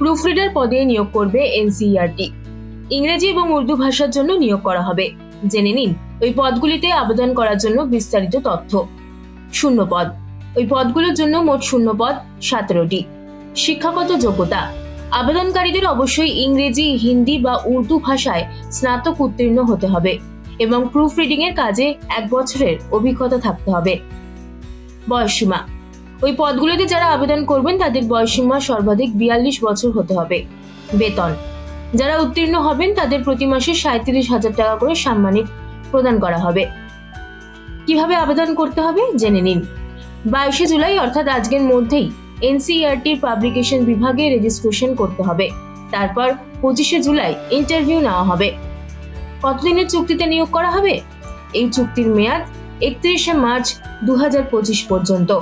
Proofreader পদে নিয়োগ করবে এনসিইআরটি ইংরেজি এবং উর্দু ভাষার জন্য নিয়োগ করা হবে। জেনে নিন, ওই পদগুলিতে আবেদন করার জন্য বিস্তারিত তথ্য। শূন্য পদ ওই পদগুলোর জন্য মোট শূন্য পদ সতেরোটি। শিক্ষাগত যোগ্যতা। আবেদনকারীদের অবশ্যই ইংরেজি, হিন্দি বা উর্দু ভাষায় স্নাতক উত্তীর্ণ হতে হবে এবং প্রুফ রিডিং এর কাজে এক বছরের অভিজ্ঞতা থাকতে হবে। বয়সসীমা। ওই পদগুলোতে যারা আবেদন করবেন, তাদের বয়সসীমা সর্বাধিক বিয়াল্লিশ বছর হতে হবে। বেতন। যারা উত্তীর্ণ হবেন, তাদের প্রতি মাসে সাঁত্রিশ হাজার টাকা করে সাম্মানিক প্রদান করা হবে। কীভাবে আবেদন করতে হবে? জেনে নিন। বাইশে জুলাই, অর্থাৎ আজকের মধ্যেই এনসিইআরটির পাবলিকেশন বিভাগে রেজিস্ট্রেশন করতে হবে। তারপর পঁচিশে জুলাই, ইন্টারভিউ নেওয়া হবে। কতদিনের চুক্তিতে নিয়োগ করা হবে? এই চুক্তির মেয়াদ একত্রিশে মার্চ দু হাজার পঁচিশ পর্যন্ত।